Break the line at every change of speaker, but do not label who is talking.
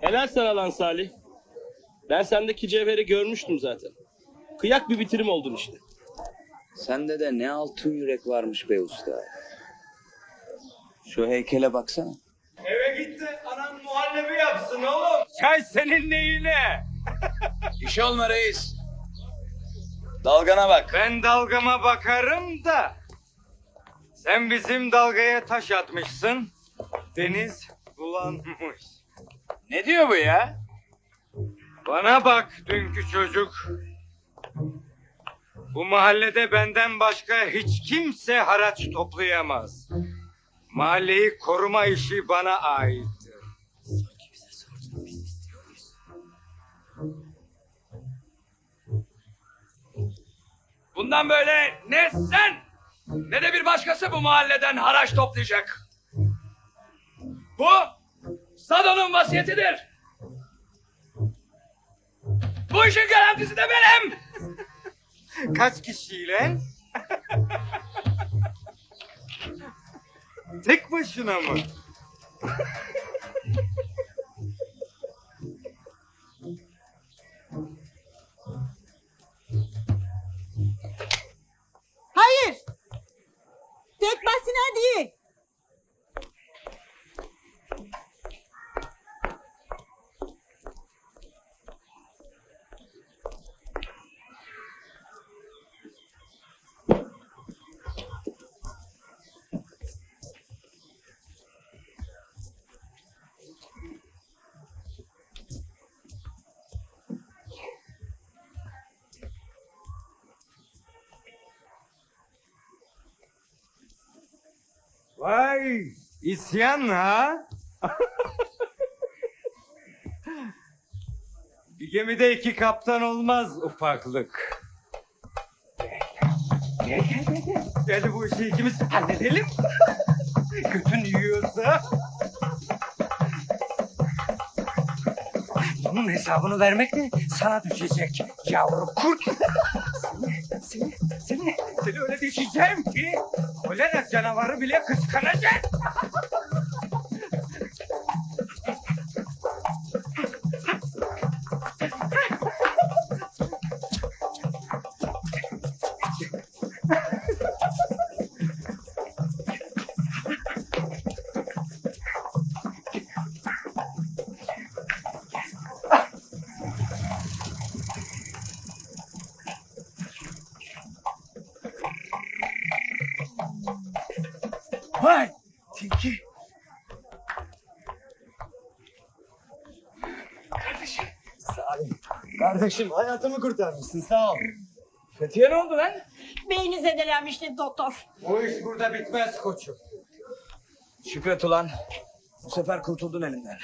Helal sana lan Salih. Ben sendeki cevheri görmüştüm zaten. Kıyak bir bitirim oldun işte.
Sende de ne altın yürek varmış be usta. Şu heykele baksana.
Eve git de anam muhallebi yapsın oğlum. Çay senin neyine?
İş olma reis. Dalgana bak.
Ben dalgama bakarım da. Sen bizim dalgaya taş atmışsın. Deniz bulanmış.
Ne diyor bu ya?
Bana bak dünkü çocuk. Bu mahallede benden başka hiç kimse haraç toplayamaz. Mahalleyi koruma işi bana aittir.
Bundan böyle ne sen ne de bir başkası bu mahalleden haraç toplayacak. Bu Sado'nun vasiyetidir. Bu işin garantisi de benim.
Kaç kişiyle? Tek başına mı?
Hayır. Tek başına değil.
Vay isyan ha? Bir gemide iki kaptan olmaz ufaklık. Gel gel gel gel. Gel bu işi ikimiz halledelim. Götün yiyorsa. Bunun hesabını vermek de sana düşecek yavru kurt. Seni, seni, seni, seni öyle düşeceğim ki kolera canavarı bile kıskanacak. Vay! Tilki.
Kardeşim. Salim. Kardeşim hayatımı kurtarmışsın sağ ol.
Fethiye ne oldu lan?
Beyni zedelenmişti doktor.
O iş burada bitmez koçum.
Şükret ulan. Bu sefer kurtuldun elimden.